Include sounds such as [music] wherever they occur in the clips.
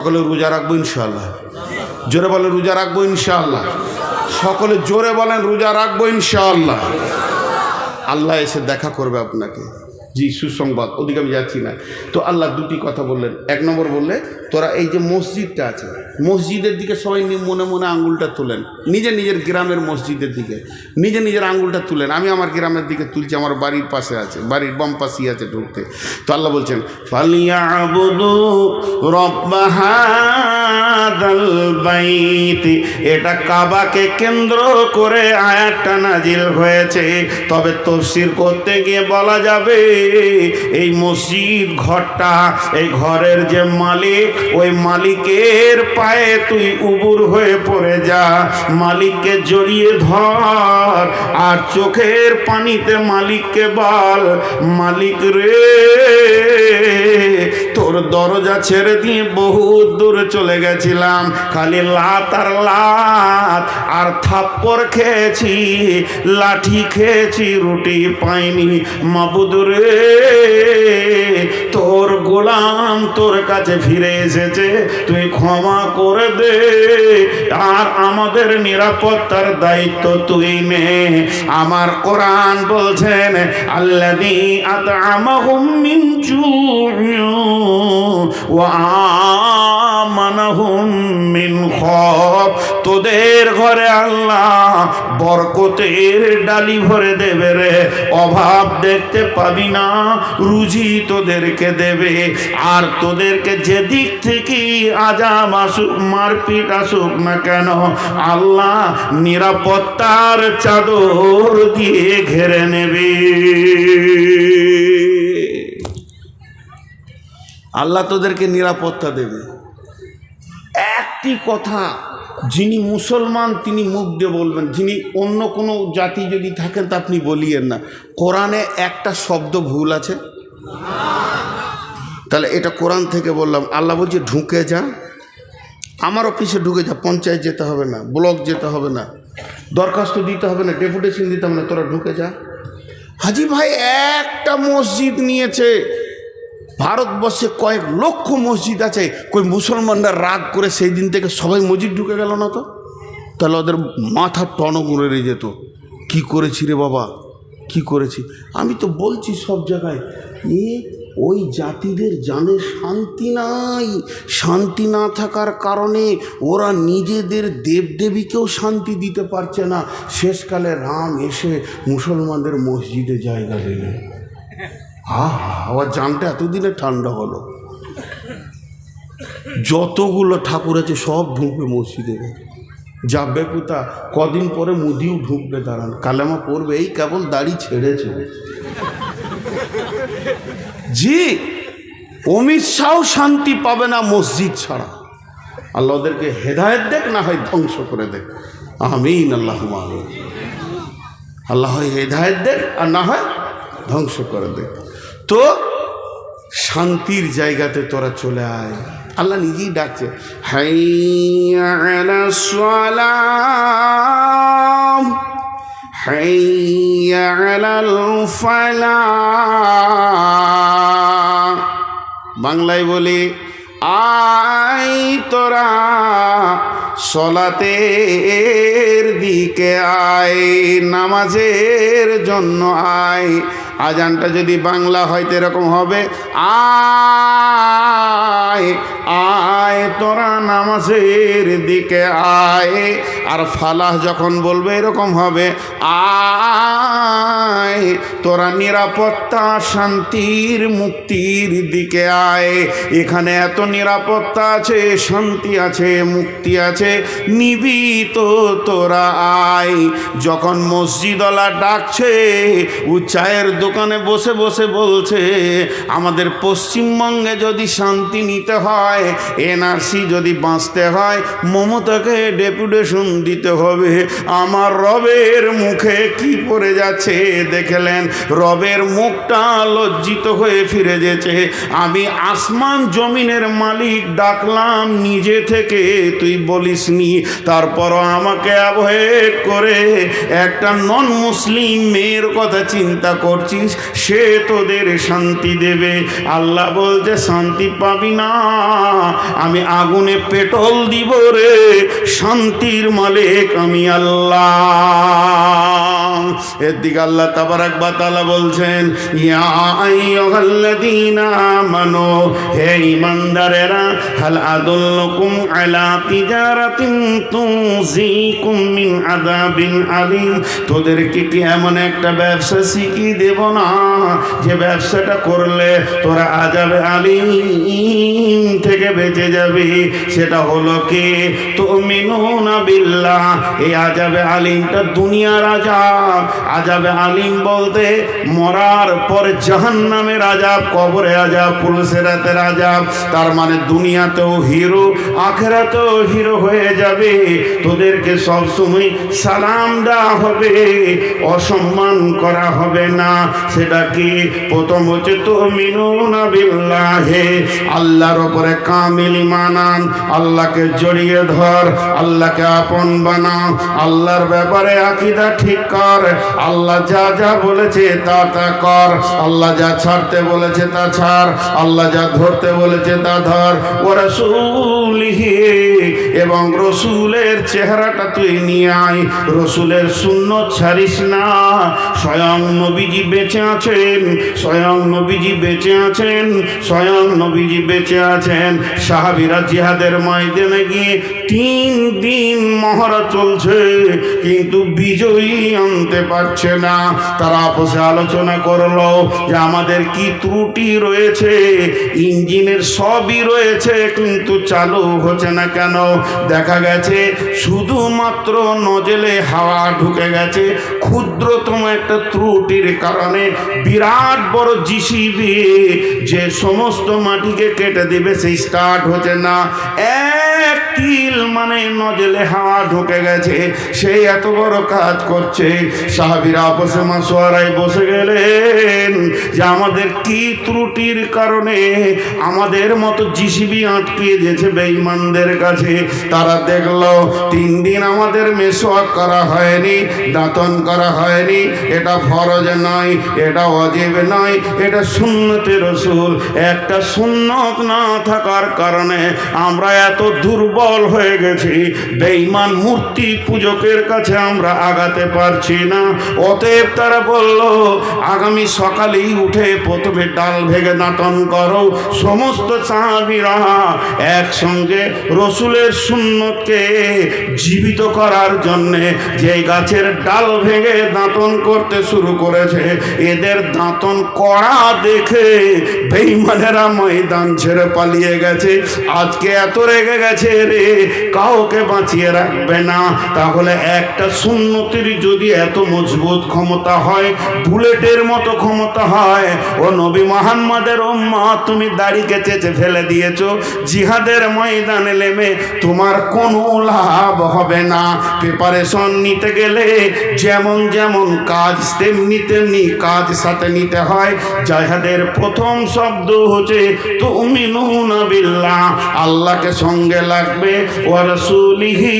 সকলে রোজা রাখব ইনশাল্লাহ জোরে বলেন রোজা রাখব ইনশাল্লাহ সকলে জোরে বলেন রোজা রাখব ইনশাল্লাহ আল্লাহ এসে দেখা করবে আপনাকে। জি, সুসংবাদ, ওদিকে আমি যাচ্ছি না। তো আল্লাহ দুটি কথা বললেন। এক নম্বর বললে, তোরা এই যে মসজিদটা আছে, মসজিদের দিকে সবাই মনে মনে আঙ্গুলটা তোলেন। নিজের নিজের গ্রামের মসজিদের দিকে, নিজে নিজের আঙ্গুলটা তুলেন। আমি আমার গ্রামের দিকে তুলছি, আমার বাড়ির পাশে আছে, বাড়ির বাম পাশেই আছে ঢুকতে। তো আল্লাহ বলছেন বাইতি। এটা কাবাকে কেন্দ্র করে আয়াতটা নাজিল হয়েছে। তবে তফসির করতে গিয়ে বলা যাবে এই মসজিদ ঘরটা, এই ঘরের যে মালিক, ওই মালিকের পায়ে তুই উবুর হয়ে পড়ে যা। মালিককে জড়িয়ে ধর, আর চোখের পানিতে মালিককে বল। মালিক রে, তোর দরজা ছেড়ে দিয়ে বহু দূরে চলে গেছিলাম। খালি লাত আর লাত, আর থাপ্পড় খেয়েছি, লাঠি খেয়েছি, রুটি পাইনি। মাবুদ রে তোর গোলাম তোর কাছে ফিরে এসেছে, তুই ক্ষমা করে দে। আর আমাদের নিরাপত্তার দায়িত্ব তুই নে। আমার কোরআন বলছেন জু'in ওয়া খব তোদের ঘরে আল্লাহ বরকতের ডালি ভরে দেবে রে। অভাব দেখতে পাবি না রুজি তোদেরকে দেবে। আর তোদেরকে যেদিক থেকে আজাম আসুক, মারপিট আসুক না কেন, আল্লাহ নিরাপত্তার চাদর দিয়ে ঘেরে নেবে। আল্লাহ তোদেরকে নিরাপত্তা দেবে। একটি কথা যিনি মুসলমান, তিনি মুখ দিয়ে বলবেন। যিনি অন্য কোনো জাতি যদি থাকেন, তা আপনি বলিয়েন না। কোরআনে একটা শব্দ ভুল আছে। তাহলে এটা কোরআন থেকে বললাম। আল্লাহ বলছে, ঢুকে যা। আমার অফিসে ঢুকে যা। পঞ্চায়েত যেতে হবে না, ব্লক যেতে হবে না। দরখাস্ত দিতে হবে না, ডেপুটেশন দিতে হবে না। তোরা ঢুকে যা। হাজি ভাই, একটা মসজিদ নিয়েছে। ভারতবর্ষে কয়েক লক্ষ মসজিদ আছে। কই মুসলমানরা রাগ করে সেই দিন থেকে সবাই মসজিদ ঢুকে গেল না তো? তাহলে ওদের মাথা টনক উড়ে যেত। কি করেছি রে বাবা? কি করেছি? আমি তো বলছি সব জায়গায়, এ ওই জাতিদের জানে শান্তি নাই। শান্তি না থাকার কারণে ওরা নিজেদের দেবদেবীকেও শান্তি দিতে পারছে না। শেষকালে রাম এসে মুসলমানদের মসজিদে জায়গা দিলেন। হা হা আমার জানটা এতদিনে ঠান্ডা হলো। যতগুলো ঠাকুর আছে, সব ঢুকবে মসজিদে। যাবে কোথা? কদিন পরে মুদিও ঢুকবে, দাঁড়ান। কালেমা পড়বে, এই কেবল দাড়ি ছেড়েছে। জি, অমিত শাহ শান্তি পাবে না মসজিদ ছাড়া। আল্লাহ ওদেরকে হেদায়ত দেখ, না হয় ধ্বংস করে দেখ। আমিন আল্লাহ আল্লাহ হয় হেদায়ত দেখ, আর না হয় ধ্বংস করে দেখ। তো শান্তির জায়গাতে তোরা চলে আয়। আল্লাহ নিজেই ডাকছে বাংলায় বলি আই তোরা সলাতের দিকে আয়, নামাজের জন্য আয় আজানটা যদি বাংলা হয় তো এরকম হবে। আয় আয়, তোরা নামাজের দিকে আয়। আর ফালাহ যখন বলবে এরকম হবে। আয়, তোরা নিরাপত্তা, শান্তির, মুক্তির দিকে আয়। এখানে এত নিরাপত্তা আছে, শান্তি আছে, মুক্তি আছে নিবি তো তোরা আয়। যখন মসজিদওয়ালা ডাকছে উচ্চায়ের চায়ের দোকানে বসে বসে বলছে, আমাদের পশ্চিমবঙ্গে যদি শান্তি নিতে হয়, এনআরসি যদি বাঁচতে হয়, মমতাকে ডেপুটেশন দিতে হবে। আমার রবের মুখে কি পড়ে যাচ্ছে দেখলেন, রবের মুখটা লজ্জিত হয়ে ফিরে যেছে। আমি আসমান জমিনের মালিক ডাকলাম, নিজে থেকে তুই বলিসনি। তারপরও আমাকে অ্যাভয়েড করে একটা নন মুসলিম মেয়ের কথা চিন্তা করছিস সে তোদের শান্তি দেবে। আল্লাহ বলছে, শান্তি পাবি না। আমি আগুনে পেটল দিব রে। শান্তির মালিক আমি আল্লাহ। এর দিকে আল্লাহ তাবারাক বাতালা বলছেন আমানু, হে ঈমানদারেরা, হাল আদুল্লুকুম আলা তিজারাতিন তুনজিকুম মিন আযাবিন আলিম। তোদেরকে কি এমন একটা ব্যবসা শিখিয়ে দেব না। যে ব্যবসাটা করলে তোরা আজাবে আলিম থেকে বেঁচে যাবে। সেটা হলো কি? তুমিনুনা বিল্লা এই আজাবে আলিমটা দুনিয়ার আজাব। আজাবে আলিম বলতে মরার পরে জাহান্নামের আজাব, কবরে আজাব পুলিশেরাতের আজাব। তার মানে দুনিয়াতেও হিরো, আখেরাতেও হিরো হয়ে যাবে। তোদেরকে সবসময় সালাম দেওয়া হবে, অসম্মান করা হবে না। সেটা কি? প্রথম হচ্ছে তো মিনুনা বিল্লাহে। আল্লাহর ওপরে কামিল মানান আল্লাহকে জড়িয়ে ধর, আল্লাহকে আপন বানাও। আল্লাহর ব্যাপারে আকিদা ঠিক কর, আল্লাহ যা যা বলেছে তা তা কর, আল্লাহ যা ছাড়তে বলেছে তা ছাড়, আল্লাহ যা ধরতে বলেছে তা ধর। ও রসুলিহি, এবং রসুলের চেহারাটা তুই নিয়ে আয়। রসুলের শূন্য ছাড়িস না, স্বয়ং নবীজি বেঁচে আছেন স্বয়ং নবীজি বেঁচে আছেন স্বয়ং নবীজি বেঁচে আছেন। সাহাবিরা জিহাদের ময়দানে গিয়ে তিন দিন মহড়া চলছে, কিন্তু বিজয়ী আনতে পারছে না। তারা আপসে আলোচনা করল যে আমাদের কি ত্রুটি রয়েছে, ইঞ্জিনের সবই রয়েছে, কিন্তু চালু হচ্ছে না কেন? দেখা গেছে শুধুমাত্র নজেলে হাওয়া ঢুকে গেছে। ক্ষুদ্রতম একটা ত্রুটির কারণে বিরাট বড় জিসিবি যে সমস্ত মাটিকে কেটে দেবে, সেই স্টার্ট হচ্ছে না। এক তিল মানে নজলে হাওয়া ঢুকে গেছে। সেই এত বড় কাজ করছে। সাহাবিরা আপসে মাসোয়ারায় বসে গেলেন যে আমাদের কি ত্রুটির কারণে আমাদের মতো জিসিবি আটকিয়ে দিয়েছে বেঈমানদের কাছে। তারা দেখল, তিন দিন আমাদের মেসোয়াক করা হয়নি, দাঁতন করা হয়নি। এটা ফরজ নয়, এটা অজীব নয়, এটা সুন্নতে রসুল। একটা সুন্নত না থাকার কারণে আমরা এত দুর্বল হয়ে গেছি বেঈমান মূর্তি পূজকের কাছে আমরা আগাতে পারছি না। অতএব তারা বলল, আগামী সকালেই উঠে প্রথমে ডাল ভেঙে দাঁতন করো। সমস্ত সাহাবিরা একসঙ্গে রসুলের সুন্নতকে জীবিত করার জন্যে যে গাছের ডাল ভেঙে দাঁতন করতে শুরু করেছে, এদের দাঁতন করা দেখে বেইমানেরা ময়দান ছেড়ে পালিয়ে গেছে। আজকে এত রেগে গেছে রে কাউকে বাঁচিয়ে রাখবে না, তাহলে একটা সুন্নতির যদি এত মজবুত ক্ষমতা হয়, বুলেটের মতো ক্ষমতা হয়, ও নবী মোহাম্মদের ওম্মা তুমি দাড়িকে চেচে ফেলে দিয়েছ, জিহাদের ময়দানে নেমে তোমার কোনো লাভ হবে না। প্রিপারেশন নিতে গেলে যেমন যেমন কাজ, তেমনি তেমনি কাজ সাথে নিতে হয়। জাহাদের প্রথম শব্দ হচ্ছে তুমি নুনা বিল্লাহ, আল্লাহকে সঙ্গে লাগবে ও রসুলিহি,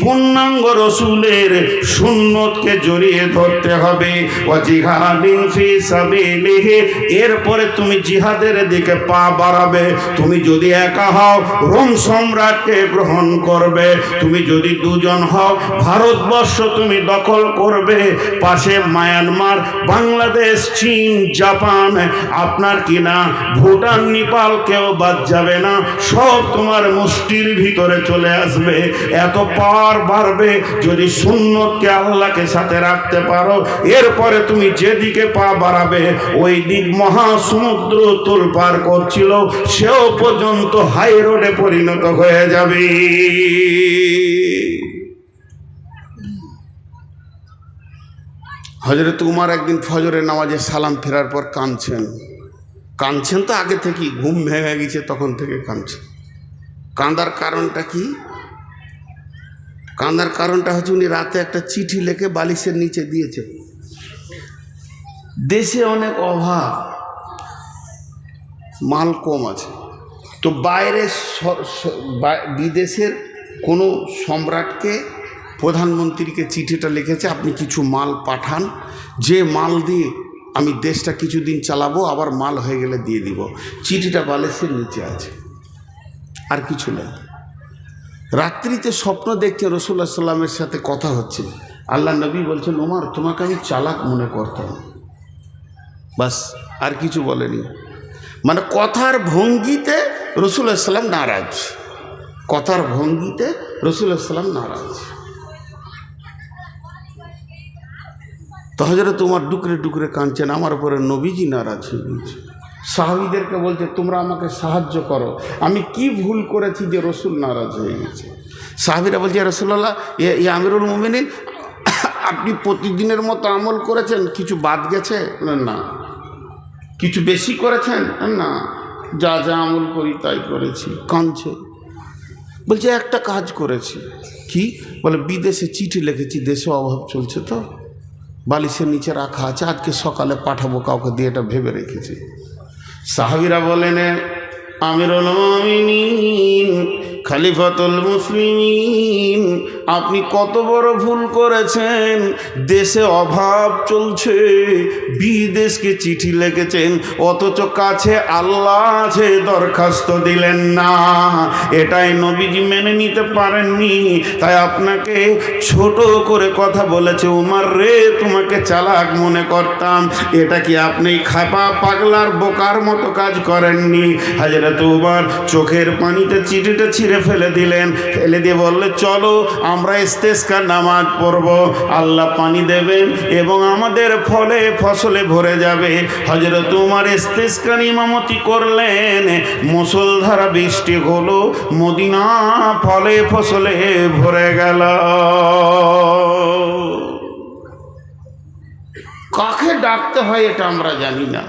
পূর্ণাঙ্গ রসুলের সুন্নতকে জড়িয়ে ধরতে হবে। ও জিহাদিন ফি সাবিলিহি, এরপরে তুমি জিহাদের দিকে পা বাড়াবে। তুমি যদি একা হও, রোম সম্রাটকে গ্রহণ করবে। তুমি যদি দুজন হও, ভারতবর্ষ তুমি দখল করবে। পাশে মায়ানমার, বাংলাদেশ, চীন, জাপান, আপনার কিনা ভুটান, নেপাল কেউ বাদ যাবে না। সব তোমার মুষ্টির ভিতরে চলে আসবে, এত পার বাড়বে যদি সুন্নতকে আল্লাহকে সাথে রাখতে পারো। এরপরে তুমি যেদিকে পা বাড়াবে, ওই দিক মহাসমুদ্র তোল পার করছিল, সেও পর্যন্ত হাই রোডে পরিণত হয়ে যাবে। হজরত উমার একদিন ফজরের নামাজে সালাম ফেরার পর কাঁদছেন। কাঁদছেন তো আগে থেকেই, ঘুম ভেঙে গেছে, তখন থেকে কাঁদছেন। কাঁদার কারণটা কি? কাঁদার কারণটা হচ্ছে উনি রাতে একটা চিঠি লিখে বালিশের নিচে দিয়েছে দেশে অনেক অভাব, মাল কম আছে। তো বাইরে বিদেশের কোনো সম্রাটকে, প্রধানমন্ত্রীকে চিঠিটা লিখেছে, আপনি কিছু মাল পাঠান, যে মাল দিয়ে আমি দেশটা কিছুদিন চালাবো, আবার মাল হয়ে গেলে দিয়ে দিব। চিঠিটা বালিশের নিচে আছে। আর কিছু নেই। রাত্রিতে স্বপ্ন দেখছে রসুল্লাহ সাল্লামের সাথে কথা হচ্ছে। আল্লাহ নবী বলছেন, ওমার, তোমাকে আমি চালাক মনে করতাম। বাস, আর কিছু বলেনি। মানে কথার ভঙ্গিতে রসুল্লাহ সাল্লাম নারাজ। কথার ভঙ্গিতে রসুল্লাহ সাল্লাম নারাজ। তো হজরে তোমার ডুকরে ডুকরে কাঁদছেন, আমার উপরে নবীজি নারাজ হয়ে গেছে সাহাবিদেরকে বলছে, তোমরা আমাকে সাহায্য করো। আমি কি ভুল করেছি যে রসুল নারাজ হয়ে গেছে? সাহাবিরা বলছে রসুল্লাহ এ আমিরুল মোমিনিন, আপনি প্রতিদিনের মতো আমল করেছেন, কিছু বাদ গেছে? না। কিছু বেশি করেছেন? না, যা যা আমল করি, তাই করেছি। কাঁদছে? বলছে, একটা কাজ করেছি। কি? বলে, বিদেশে চিঠি লিখেছি, দেশে অভাব চলছে তো। বালিশের নিচে রাখা আছে, আজকে সকালে পাঠাবো কাউকে দিয়ে, এটা ভেবে রেখেছি। সাহাবিরা বলেন মুমিনিন খালিফাতুল মুসলিম আপনি কত বড় ভুল করেছেন? দেশে অভাব চলছে, বিদেশকে চিঠি লিখেছেন, অথচ কাছে আল্লাহ আছে, দরখাস্ত দিলেন না। এটাই নবীজি মেনে নিতে পারেননি। তাই আপনাকে ছোট করে কথা বলেছে, উমার রে, তোমাকে চালাক মনে করতাম। এটা কি আপনি খাপা পাগলার বোকার মতো কাজ করেননি? হাজরত উমার চোখের পানিতে চিঠিটা ছিঁড়ে ফেলে দিলেন। ফেলে দিয়ে বললে, চলো, আমরা ইস্তেস্কার নামাজ পড়ব। আল্লাহ পানি দেবেন এবং আমাদের ফলে ফসলে ভরে যাবে। হজরত উমার ইস্তেস্কার ইমামতি করলেন। মুসলধারা বৃষ্টি হলো, মদিনা ফলে ফসলে ভরে গেল। কাকে ডাকতে হয় এটা আমরা জানি না।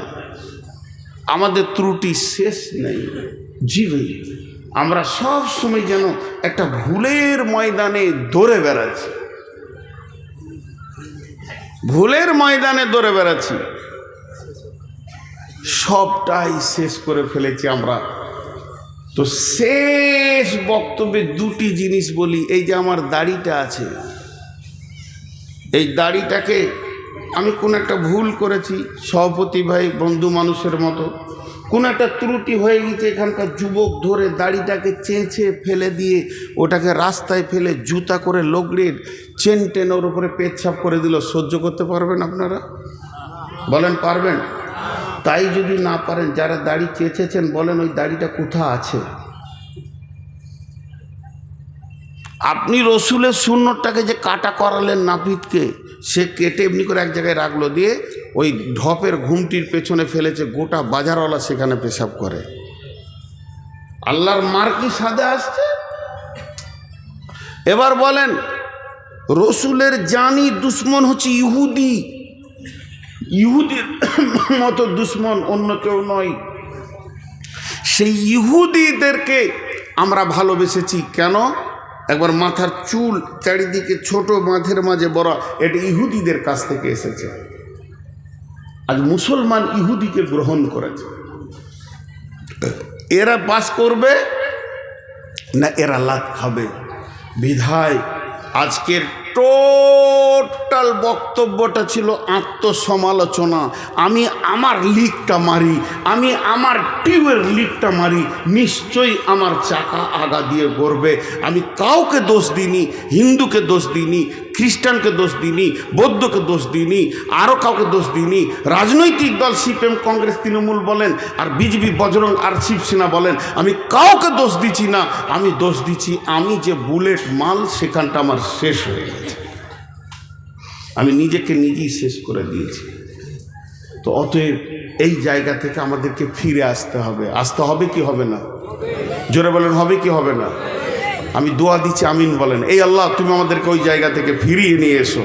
আমাদের ত্রুটি শেষ নেই। জীবে আমরা সব সময় যেন একটা ভুলের ময়দানে দৌড়ে বেড়াচ্ছি। ভুলের ময়দানে দৌড়ে বেড়াচ্ছি। সবটাই শেষ করে ফেলেছি আমরা। তো শেষ বক্তব্যে দুটি জিনিস বলি, এই যে আমার দাড়িটা আছে, এই দাড়িটাকে আমি কোন একটা ভুল করেছি, সভাপতি ভাই, বন্ধু মানুষের মতো কোন একটা ত্রুটি হয়ে গেছে, এখানকার যুবক ধরে দাড়িটাকে চেঁচে ফেলে দিয়ে ওটাকে রাস্তায় ফেলে জুতা করে লগড়িয়ে চেন টেন ওর উপরে পেচ্ছাপ করে দিল। সহ্য করতে পারবেন আপনারা? বলেন, পারবেন? তাই যদি না পারেন, যারা দাড়ি চেঁচেছেন, বলেন ওই দাড়িটা কোথা আছে? আপনি রসুলের শূন্যটাকে যে কাটা করালেন নাপিতকে, সে কেটে এমনি করে এক জায়গায় রাখল। দিয়ে ওই ঢপের ঘুমটির পেছনে ফেলেছে গোটা বাজারওয়ালা সেখানে পেশাব করে। আল্লাহর মার কি সাদে আসছে? এবার বলেন, রসুলের জানি দুশ্মন হচ্ছে ইহুদি। ইহুদির [coughs] মতো দুশ্মন অন্য কেউ নয়। সেই ইহুদিদেরকে আমরা ভালোবেসেছি কেন? একবার মাথার চুল চারিদিকে ছোট মাঝের মাঝে বড়, এটা ইহুদিদের কাছ থেকে এসেছে। আজ মুসলমান ইহুদিকে গ্রহণ করেছে। এরা বাস করবে না এরা লাত খাবে? বিধায় আজকের টোটাল বক্তব্যটা ছিল আত্মসমালোচনা। আমি আমার লিকটা মারি, আমি আমার টিউবের লিকটা মারি, নিশ্চয়ই আমার চাকা আগা দিয়ে গড়বে। আমি কাউকে দোষ দিইনি, হিন্দুকে দোষ দিইনি খ্রিস্টানকে দোষ দিইনি, বৌদ্ধকে দোষ দিইনি আরও কাউকে দোষ দিইনি, রাজনৈতিক দল সিপিএম, কংগ্রেস, তৃণমূল বলেন, আর বিজেপি, বজরং, আর শিবসেনা বলেন, আমি কাউকে দোষ দিচ্ছি না, আমি দোষ দিচ্ছি, আমি যে বুলেট মাল সেখানটা আমার শেষ হয়ে গেছে। আমি নিজেকে নিজেই শেষ করে দিয়েছি। তো অতএব এই জায়গা থেকে আমাদেরকে ফিরে আসতে হবে। আসতে হবে কি হবে না? জোরে বলেন, হবে কি হবে না? আমি দোয়া দিচ্ছি, আমিন বলেন। এই আল্লাহ, তুমি আমাদেরকে ওই জায়গা থেকে ফিরিয়ে নিয়ে এসো।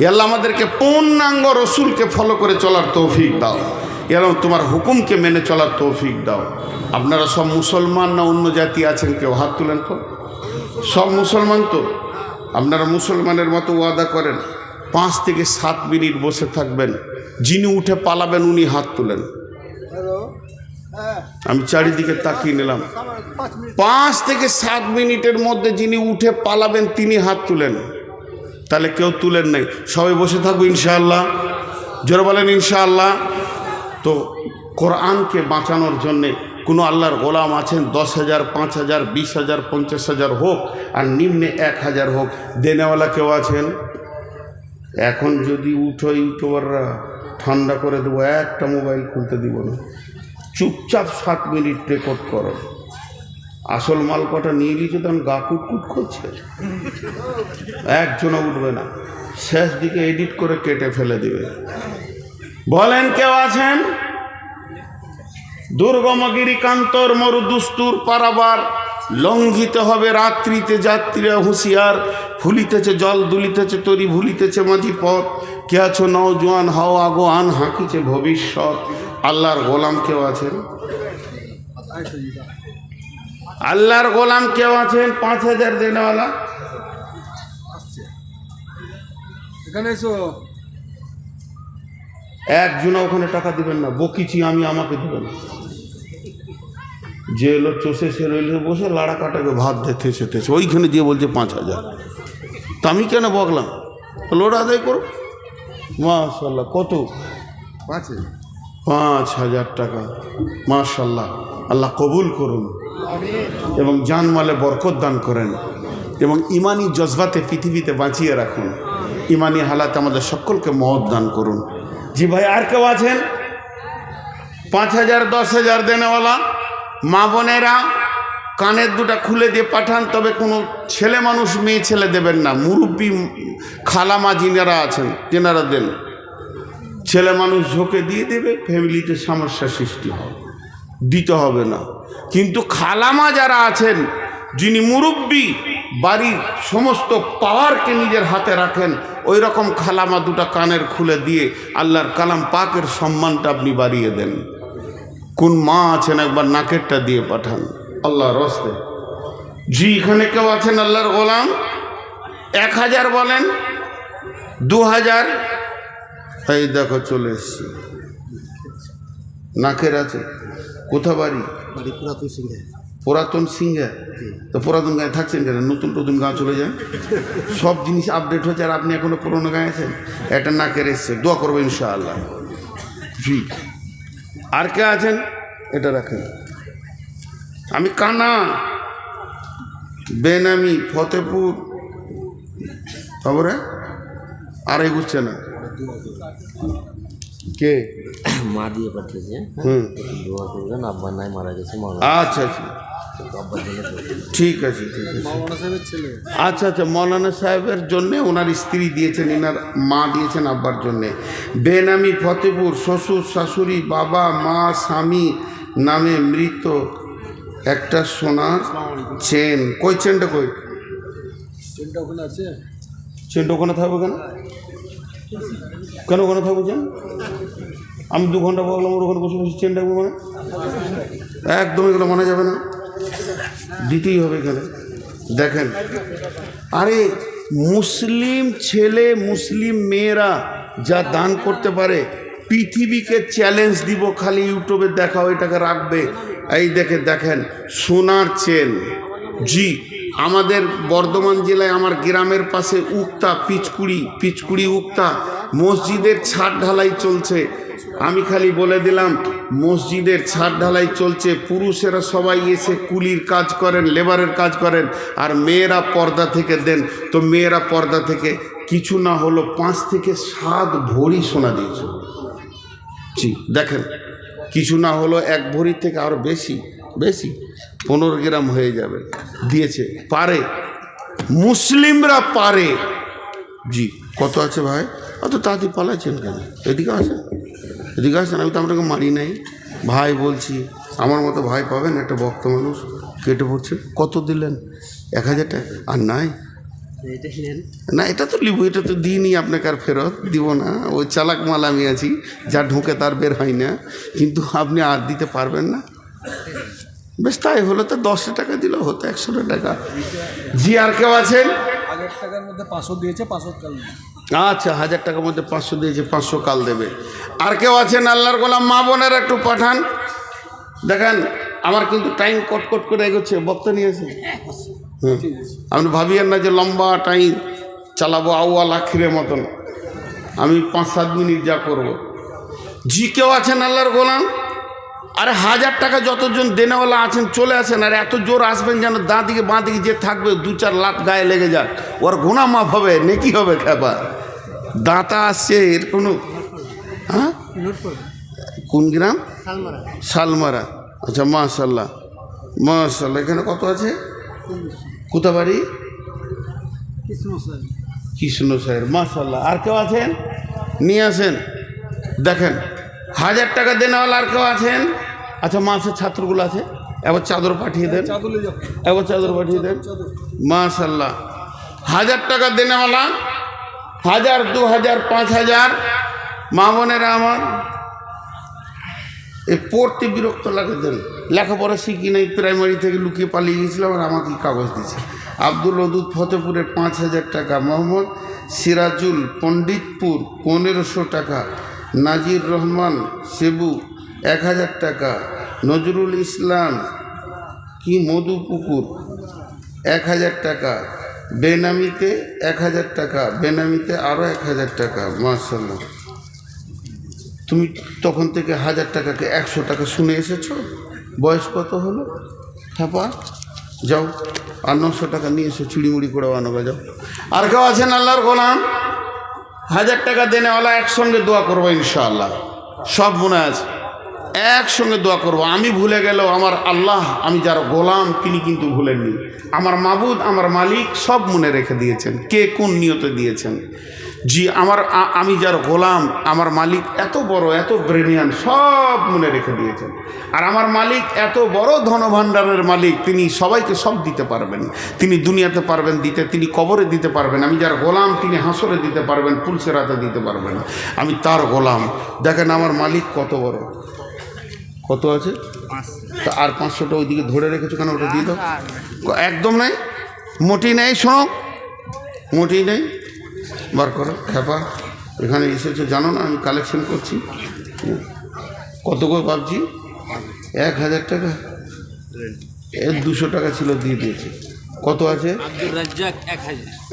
এ আল্লাহ আমাদেরকে পূর্ণাঙ্গ রসুলকে ফলো করে চলার তৌফিক দাও। এবং তোমার হুকুমকে মেনে চলার তৌফিক দাও। আপনারা সব মুসলমান না অন্য জাতি আছেন, কেউ হাত তুলেন তো? সব মুসলমান তো? আপনারা মুসলমানের মতো ওয়াদা করেন। পাঁচ থেকে সাত মিনিট বসে থাকবেন। যিনি উঠে পালাবেন, উনি হাত তুলেন। আমি চারিদিকে তাকিয়ে নিলাম। পাঁচ থেকে সাত মিনিটের মধ্যে যিনি উঠে পালাবেন, তিনি হাত তুলেন। তাহলে কেউ তুলেন নাই। সবাই বসে থাকব, ইনশাআল্লাহ। জোরে বলেন, ইনশাআল্লাহ। তো কোরআনকে বাঁচানোর জন্যে কোনো আল্লাহর গোলাম আছেন? দশ হাজার, পাঁচ হাজার, বিশ হাজার, পঞ্চাশ হাজার হোক, আর নিম্নে এক হাজার হোক। দেনেওয়ালা কেউ আছেন? এখন যদি উঠো ইউটিউবাররা ঠান্ডা করে দেবো, একটা মোবাইল খুলতে দিব না। চুপচাপ সাত মিনিট রেকর্ড করো। আসল মাল কটা নিয়ে গিয়েছে তখন গা কুটকুট করছে। একজনও উঠবে না। শেষ দিকে এডিট করে কেটে ফেলে দিবে। বলেন কেউ আছেন? দুর্গমগিরি কান্তর মরু দুস্তুর পারাবার লঙ্ঘিত হবে রাত্রিতে যাত্রীরা হুঁশিয়ার। ফুলিতেছে জল, দুলিতেছে তরি, ভুলিতেছে মাঝি পথ কে আছো হাও আগো আন, হাঁকিছে ভবিষ্যৎ। আল্লাহর গোলাম কেউ আছেন? আল্লাহর গোলাম কেউ আছেন? পাঁচ হাজার দেনেওয়ালা? এখানে এসো। একজনা ওখানে টাকা দিবেন না বকিছি আমি আমাকে দিবেন। যে এলো চষে সে রইলে বসে লাড়া কাটাকে ভাত দিতে সেতেছে ওইখানে দিয়ে বলছে পাঁচ হাজার। তা আমি কেন বকলাম? লোড আদায় করো মাশাল্লাহ কত? পাঁচে পাঁচ হাজার টাকা। মাশাল্লাহ আল্লাহ কবুল করুন। এবং জানমালে বরকত দান করেন। এবং ইমানি জজবাতে পৃথিবীতে বাঁচিয়ে রাখুন। ইমানি হালাতে আমাদের সকলকে মহৎ দান করুন। জি ভাই, আর কেউ আছেন? পাঁচ হাজার, দশ হাজার দেনেওয়ালা, মা বোনেরা, কানের দুটা খুলে দিয়ে পাঠান, তবে কোনো ছেলে মানুষ, মেয়ে ছেলে দেবেন না। মুরব্বী, খালামা যিনারা আছেন, তেনারা দেন। ছেলে মানুষ ঝোঁকে দিয়ে দেবে, ফ্যামিলিতে সমস্যা সৃষ্টি হবে। দিতে হবে না। কিন্তু খালামা যারা আছেন, যিনি মুরব্বী, বাড়ির সমস্ত পাওয়ারকে নিজের হাতে রাখেন ওই রকম খালামা দুটা কানের খুলে দিয়ে আল্লাহর কালাম পাকের সম্মানটা আপনি বাড়িয়ে দেন। কোন মা আছেন একবার নাকেরটা দিয়ে পাঠান। আল্লাহ রস্তে। জি, এখানে কেউ আছেন আল্লাহর গোলাম? এক হাজার বলেন। দু হাজার? এই দেখো চলে এসছি। নাকের আছে। কোথা বাড়ি? বাড়ি পুরাতন সিংহে। পুরাতন সিংহে? তো পুরাতন গায়ে থাকছেন কেন? নতুন নতুন গাঁ চলে যান? সব জিনিস আপডেট হচ্ছে আর আপনি এখনও পুরোনো গায়ে আছেন? এটা নাকের এসছে। দোয়া করব ইনশাআল্লাহ। জি। আর কে আছেন? এটা রাখেন। আমি কানা। বেনামি ফতেপুর খবরে আর এগুচ্ছে না। কে? মা দিয়ে পাঠিয়েছে হুম। দোয়া করবেন আব্বা নাই মারা গেছে মা আচ্ছা আচ্ছা। আব্বার জন্য ঠিক আছে ঠিক আছে। আচ্ছা আচ্ছা মৌলানা সাহেবের জন্যে ওনার স্ত্রী দিয়েছেন এনার মা দিয়েছেন আব্বার জন্যে। বেনামি ফতেপুর শ্বশুর শাশুড়ি বাবা মা স্বামী নামে মৃত একটা সোনার চেন। কই চেনটা কই? ট্রেনটা ওখানে আছে? চেনটা ওখানে থাকবে কেন? কেন ওখানে থাকব চেন আমি দু ঘণ্টা বললাম ওর ওখানে বসে বসে চেন রাখব মানে? একদম এগুলো মানা যাবে না। দিতেই হবে এখানে। দেখেন, আরে মুসলিম ছেলে, মুসলিম মেয়েরা যা দান করতে পারে, পৃথিবীকে চ্যালেঞ্জ দিব, খালি ইউটিউবে দেখাও, এটাকে রাখবে। এই দেখে দেখেন, সোনার চেন। জি আমাদের বর্ধমান জেলায় আমার গ্রামের পাশে উক্তা পিচকুড়ি পিচকুড়ি উক্তা মসজিদের ছাদ ঢালাই চলছে। আমি খালি বলে দিলাম, মসজিদের ছাদ ঢালাই চলছে। পুরুষেরা সবাই এসে কুলির কাজ করেন, লেবারের কাজ করেন, আর মেয়েরা পর্দা থেকে দেন। তো মেয়েরা পর্দা থেকে কিছু না হলো পাঁচ থেকে সাত ভরি সোনা দিয়েছে। জি, দেখেন, কিছু না হলো এক ভরি থেকে আরও বেশি বেশি। পনেরো গ্রাম হয়ে যাবে। দিয়েছে। পারে। মুসলিমরা পারে। জি কত আছে ভাই? অত তাড়াতাড়ি পালাচ্ছেন কেন? এদিকে আসেন। এদিকে আসেন আমি তো আপনাকে মারি নাই। ভাই বলছি আমার মতো ভাই পাবেন একটা ভক্ত মানুষ। কেটে পড়ছে। কত দিলেন? এক হাজার টাকা? আর নাই? না এটা তো লিবো এটা তো দিইনি আপনাকে আর ফেরত। দিব না। ওই চালাক মাল আমি আছি যা ঢুকে তার বের হয় না। কিন্তু আপনি আর দিতে পারবেন না? বেশ তাই হলো তো দশশো টাকা দিলেও হতো একশো টাকা। জি আর কেউ আছেন? হাজার টাকার মধ্যে পাঁচশো দিয়েছে পাঁচশো কাল আচ্ছা হাজার টাকার মধ্যে পাঁচশো দিয়েছে পাঁচশো কাল দেবে। আর কেউ আছেন? আল্লাহর গোলাম মা বোনের একটু পাঠান। দেখেন আমার কিন্তু টাইম কট কট করে এগোচ্ছে বক্তা নিয়েছে আপনি ভাবিয়েন না যে লম্বা টাইম চালাবো আউয়াল আখিরের মতন। আমি পাঁচ সাত মিনিট যা করব। জি কেউ আছেন আল্লাহর গোলাম? আরে হাজার টাকা যতজন দেনেওয়ালা আছেন চলে আসেন আর এত জোর আসবেন যেন দাঁ দিকে বাঁ দিকে যে থাকবে দু চার লাখ গায়ে লেগে যাক। ওর গোনা মাফ হবে নেকি হবে খেপা দাঁতা আসছে এর কোনো হ্যাঁ? কোন গ্রাম? শালমারা। আচ্ছা মাশাল্লাহ মাশাল্লাহ এখানে কত আছে? কোথা বাড়ি? কৃষ্ণ সাহের মাশাল্লাহ আর কেউ আছেন? নিয়ে আসেন। দেখেন হাজার টাকা দেনেওয়ালা আর কেউ আছেন? আচ্ছা মাসের ছাত্রগুলো আছে? এবার চাদর পাঠিয়ে দেন। এবার চাদর পাঠিয়ে দেন। মাশাল্লাহ হাজার টাকা দেনেওয়ালা হাজার দু হাজার পাঁচ হাজার। মা বোনেরা আমার এ পড়তে বিরক্ত লাগে দেন। লেখাপড়া শিখি নাই প্রাইমারি থেকে লুকিয়ে পালিয়ে গেছিলাম আর আমাকে কাগজ দিয়েছে। আব্দুল ওদুদ ফতেপুরের পাঁচ হাজার টাকা। মোহাম্মদ সিরাজুল পণ্ডিতপুর পনেরোশো টাকা। নাজির রহমান সেবু এক হাজার টাকা। নজরুল ইসলাম, কি মধুপুকুর এক হাজার টাকা। বেনামিতে এক হাজার টাকা। বেনামিতে আরও এক হাজার টাকা মার্শাল্লাহ তুমি তখন থেকে হাজার টাকাকে একশো টাকা শুনে এসেছ? বয়স কত হলো? হ্যাপা যাও। আর নশো টাকা নিয়ে এসো, চুড়িমুড়ি করে আনোগা যাও। আর কেউ আছেন আল্লাহর গোলাম? হাজার টাকা দেনেওয়ালা একসঙ্গে দোয়া করব ইনশাআল্লাহ। সব মনে আছে। একসঙ্গে দোয়া করব। আমি ভুলে গেলেও আমার আল্লাহ, আমি যার গোলাম, তিনি কিন্তু ভুলেননি। আমার মাবুদ, আমার মালিক সব মনে রেখে দিয়েছেন। কে কোন নিয়তে দিয়েছেন? জি, আমার আমি যার গোলাম, আমার মালিক এত বড়, এত ব্রেনিয়ান সব মনে রেখে দিয়েছেন। আর আমার মালিক এত বড় ধনভাণ্ডারের মালিক, তিনি সবাইকে সব দিতে পারবেন। তিনি দুনিয়াতে পারবেন দিতে, তিনি কবরে দিতে পারবেন। আমি যার গোলাম, তিনি হাসরে দিতে পারবেন পুলসেরাতে দিতে পারবেন। আমি তার গোলাম। দেখেন আমার মালিক কত বড়। কত আছে? তা আর পাঁচশোটা ওইদিকে ধরে রেখেছো কেন? ওটা দিয়ে দাও। একদম নাই? মোটি নেই শোনো। মোটি নেই। বার করো খেপা। এখানে এসেছ জানো না আমি কালেকশন করছি। কত করে ভাবছি এক হাজার টাকা? এর দুশো টাকা ছিল দিয়ে দিয়েছে। কত আছে?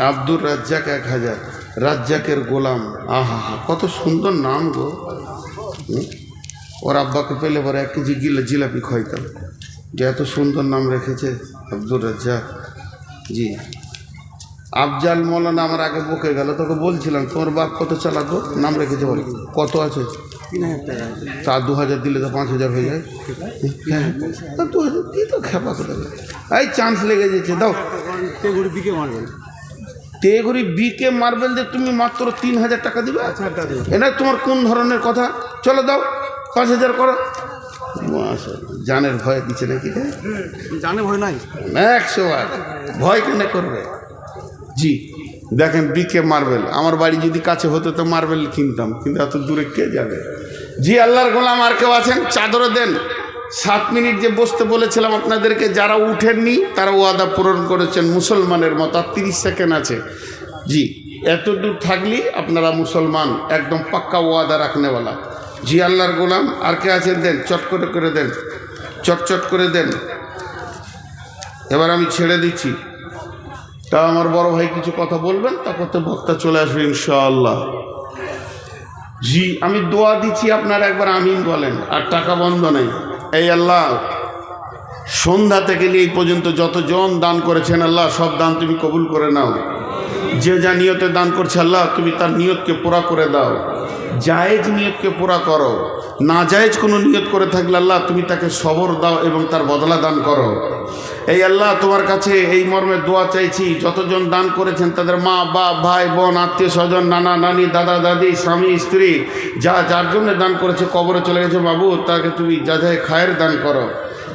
আব্দুর রাজ্জাক এক হাজার। রাজ্জাকের গোলাম। আহা হা কত সুন্দর নাম গো? ওর আব্বাকে পেলে পরে এক কেজি গিলা জিলাপি খাইতাম যে এত সুন্দর নাম রেখেছে আব্দুর রাজ্জাক। জি। আফজাল মৌলানা আমার আগে বকে গেল তোকে বলছিলাম তোমার বাপ কত চালাতো নাম রেখেছে বল। কত আছে? তা দু হাজার দিলে তো পাঁচ হাজার হয়ে যায়। হ্যাঁ। তা খেপা করে এই চান্স লেগে যেছে দাও। তেগুড়ি দিকে মারবেন। তেগুড়ি বিকে মার্বেল যে তুমি মাত্র তিন হাজার টাকা দিবে? এটা তোমার কোন ধরনের কথা? চলো দাও। পাঁচ হাজার করো। জানের ভয় দিচ্ছে নাকি? জানে ভয় নাই? একশো বার। ভয় কেন করবে? জি দেখেন বিকে মার্বেল। আমার বাড়ি যদি কাছে হতো তো মার্বেল কিনতাম কিন্তু এত দূরে কে যাবে? জি আল্লাহর গোলাম আর কেউ আছেন? চাদরও দেন। সাত মিনিট যে বসতে বলেছিলাম আপনাদেরকে যারা উঠেননি তারা ওয়াদা পূরণ করেছেন। মুসলমানের মতো আর তিরিশ সেকেন্ড আছে। জি এত দূর থাকলেই আপনারা মুসলমান একদম পাক্কা ওয়াদা রাখনেওয়ালা। জি, আল্লাহর গোলাম। আর কে আছেন? দেন, চট করে করে দেন। চট চট করে দেন। এবার আমি ছেড়ে দিচ্ছি। তা আমার বড় ভাই কিছু কথা বলবেন, তারপর তো বক্তা চলে আসবে ইনশাআল্লাহ। জি, আমি দোয়া দিচ্ছি আপনারা, একবার আমিন বলেন। আর টাকা বন্ধ নেই। এই আল্লাহ, সন্ধ্যা থেকে নিয়ে এই পর্যন্ত যতজন দান করেছেন আল্লাহ, সব দান তুমি কবুল করে নাও। যে যা নিয়তে দান করছে আল্লাহ, তুমি তার নিয়তকে পুরা করে দাও। জায়েজ নিয়তকে পুরা করো। না জায়েজ কোনো নিয়ত করে থাকলে আল্লাহ তুমি তাকে সবর দাও এবং তার বদলা দান করো। এই আল্লাহ তোমার কাছে এই মর্মে দোয়া চাইছি, যতজন দান করেছেন তাদের মা, বাপ, ভাই, বোন, আত্মীয় স্বজন, নানা, নানি, দাদা, দাদি, স্বামী, স্ত্রী, যা, যার জন্য দান করেছে, কবরে চলে গেছে বাবু তাকে তুমি যা যায় খায়ের দান করো।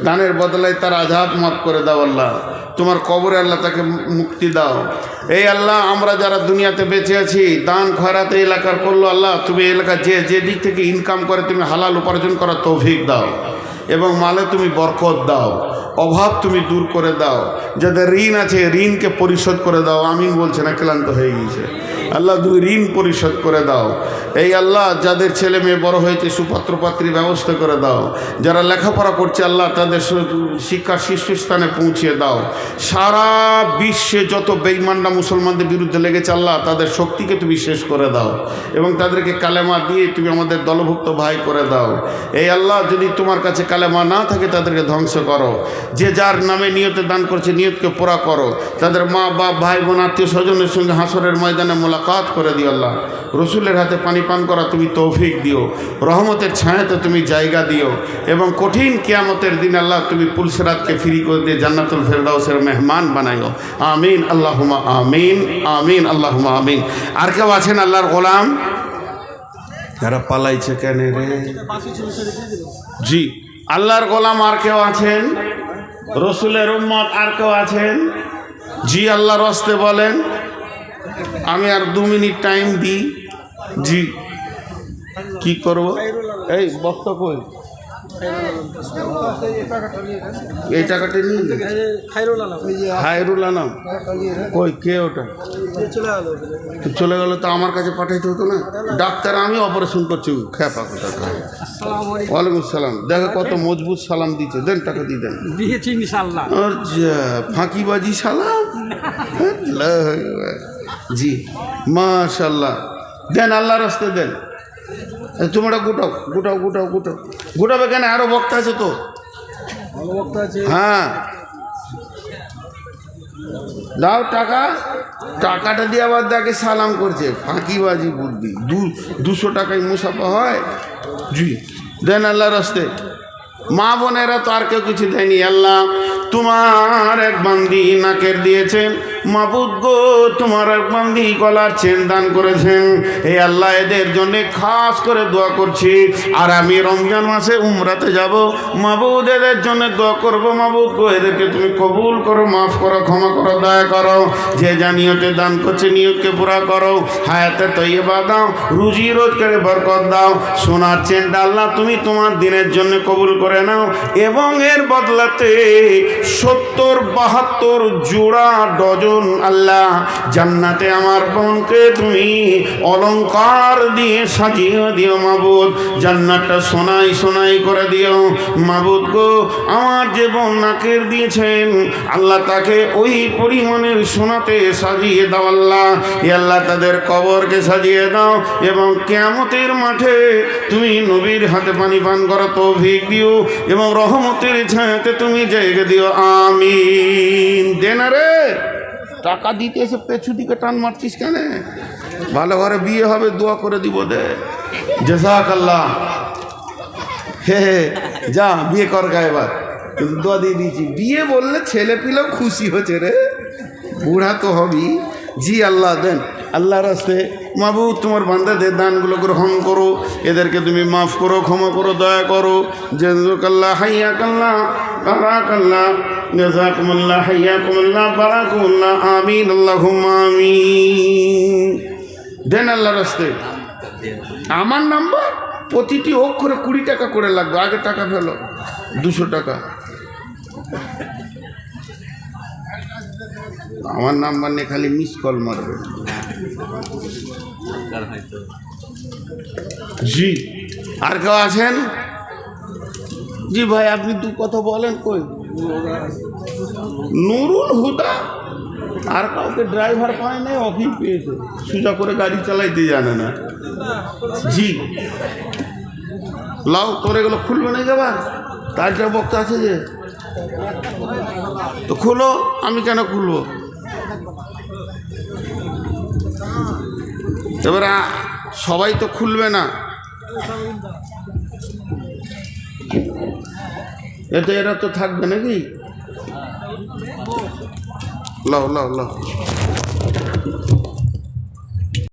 দানের বদলায় তার আঘাত মাফ করে দাও আল্লাহ। তোমার কবরে আল্লাহ তাকে মুক্তি দাও। এই আল্লাহ, আমরা যারা দুনিয়াতে বেঁচে আছি, দান খয়রাতে এলাকার করল আল্লাহ, তুমি এলাকা যে যে দিক থেকে ইনকাম করে, তুমি হালাল উপার্জন করার তৌফিক দাও। এবং মালে তুমি বরকত দাও। অভাব তুমি দূর করে দাও। যাদের ঋণ আছে, ঋণকে পরিশোধ করে দাও। আমিন বলছে না, ক্লান্ত হয়ে গিয়েছে। আল্লাহ তুমি ঋণ পরিশোধ করে দাও। এই আল্লাহ যাদের ছেলে মেয়ে বড় হয়েছে সুপাত্র পাত্রী ব্যবস্থা করে দাও। যারা লেখাপড়া করছে, আল্লাহ তাদের শিক্ষা শীর্ষস্থানে পৌঁছিয়ে দাও। সারা বিশ্বে যত বেইমানরা মুসলমানদের বিরুদ্ধে লেগেছে, আল্লাহ তাদের শক্তিকে তুমি শেষ করে দাও এবং তাদেরকে কালেমা দিয়ে তুমি আমাদের দলভুক্ত ভাই করে দাও। এই আল্লাহ যদি তোমার কাছে কালেমা না থাকে, তাদেরকে ধ্বংস করো। যে যার নামে নিয়তে দান করছে, নিয়তকে পোড়া করো। তাদের মা বাপ ভাই বোন আত্মীয় স্বজনের সঙ্গে হাসরের ময়দানে মোলাকাত করে দিও আল্লাহ। রসুলের হাতে পানি পান করা তুমি তৌফিক দিও। রহমতের ছায়াতে তুমি জায়গা দিও। এবং কঠিন কিয়ামতের দিন আল্লাহ তুমি পুলসরাতকে ফিরি করে দিয়ে জান্নাতুল ফেরদাউসের মেহমান বানাইও। আমিন আল্লাহুমা আমিন আমিন আল্লাহুমা আমিন। আর কেউ আছেন আল্লাহর গোলাম? যারা পালাইছে কেন রে? জি, আল্লাহর গোলাম আর কেউ আছেন? রসুলের উম্মত আর কেউ আছেন? জি, আল্লাহর রস্তে বলেন। আমি আর দু মিনিট টাইম দিই। জি। কি করব? এই বক্ত কই? এই টাকাটা নিয়ে নে। হায়রুল আনাম কই কে ওটা? চলে গেল তো আমার কাছে পাঠাইতে হতো না? ডাক্তার আমি অপারেশন করছি। কথা ওয়ালাইকুম সালাম। দেখো কত মজবুত সালাম দিচ্ছে। দেন টাকা দিয়ে দেন। ইনশাল্লাহ ফাঁকিবাজি সালাম। জি। মাশাল্লাহ দেন আল্লাহ রাস্তে দেন। এ, তোমরা গুটাও গুটাও গুটাও গুটাও। গুটাবে কেন? আরও বক্তা আছে তো। ভালো বক্তা আছে। হ্যাঁ। দাও টাকা। টাকাটা দিয়ে আবার দেখে সালাম করছে। ফাঁকিবাজি বুদ্ধি। দু দুশো টাকায় মুসাফা হয়? জি। দেন আল্লাহ রাস্তে। মা বোনেরা তো আর কেউ কিছু দেয়নি। আল্লাহ তোমার এক বান্দি নাকের দিয়েছেন মাবুদ গো, তোমার এক বান্দি গলার চেন দান করেছেন। এই আল্লাহ এদের জন্য খাস করে দোয়া করছি। আর আমি রমজান মাসে উমরাতে যাব। মাবুদ এদের জন্য দোয়া করব মাবুদ গো, এদেরকে তুমি কবুল করো, মাফ করো, ক্ষমা করো, দয়া করো। যে যা নিয়তে দান করছে, নিয়তকে পুরা করো। হায়াতে তৈবা দাও, রুজি রোজগারে বরকত দাও। সোনার চেনটা আল্লাহ তুমি তোমার দিনের জন্য কবুল করে নাও। এবং এর বদলাতে সত্তর বাহাত্তর জোড়া ডজন আল্লাহ, জান্নাতে আমার বোনকে তুমি অলংকার দিয়ে সাজিয়ে দিও মাবুদ। জান্নাতটা সোনাই সোনাই করে দিও। মাবুদ গো, আমার যে বোন নাকের দিয়েছেন, আল্লাহ তাকে ওই পরিমাণের সোনাতে সাজিয়ে দাও, আল্লাহ। এ আল্লাহ, তাদের কবরকে সাজিয়ে দাও এবং কেমতের মাঠে তুমি নবীর হাতে পানি পান করো তৌফিক দিও এবং রহমতের ছায়াতে তুমি জায়গা দিও। আমিন। দেনা রে। টাকা দিতে এসে পেছু দিকে টান মারছিস কেন? ভালো ঘরে বিয়ে হবে, দোয়া করে দিব দে। জেসাক আল্লাহ হে হে, যা, বিয়ে কর গা এবার। দোয়া দিয়ে দিয়েছি। বিয়ে বললে ছেলে পিলেও খুশি হচ্ছে রে। বুড়া তো হবি। জি আল্লাহ, দেন। আল্লাহ রাস্তে মাবু তোমার বান্দাদের দানগুলো গ্রহণ করো। এদেরকে তুমি মাফ করো, ক্ষমা করো, দয়া করো। জেজুকাল্লাহ হাইয়া কাল্লা বারাকাল্লাহ, জাজাকুমুল্লাহ হাইয়া কুমুল্লাহ বারাকুমুল্লাহ, আমিন আল্লাহ আমিন। দেন আল্লাহ রাস্তে, আমার নাম্বার প্রতিটি অক্ষরে কুড়ি টাকা করে লাগবে, আগে টাকা ফেলো, দুশো টাকা। আমার নাম্বার নিয়ে খালি মিস কল মারবে। জি। আর কেউ আছেন? জি ভাই আপনি দু কথা বলেন কই? নুরুল হুদা? আর কাউকে ড্রাইভার পায় নাই অফিস পেয়েছে। সোজা করে গাড়ি চালাইতে জানে না। জি। লাও তোর এগুলো খুলবে না যাবার তার যা বক্তা আছে যে। তো খুলো আমি কেন খুলবো? এবার সবাই তো খুলবে না। এতে এরা তো থাকবে নাকি? লাও লাও লাও।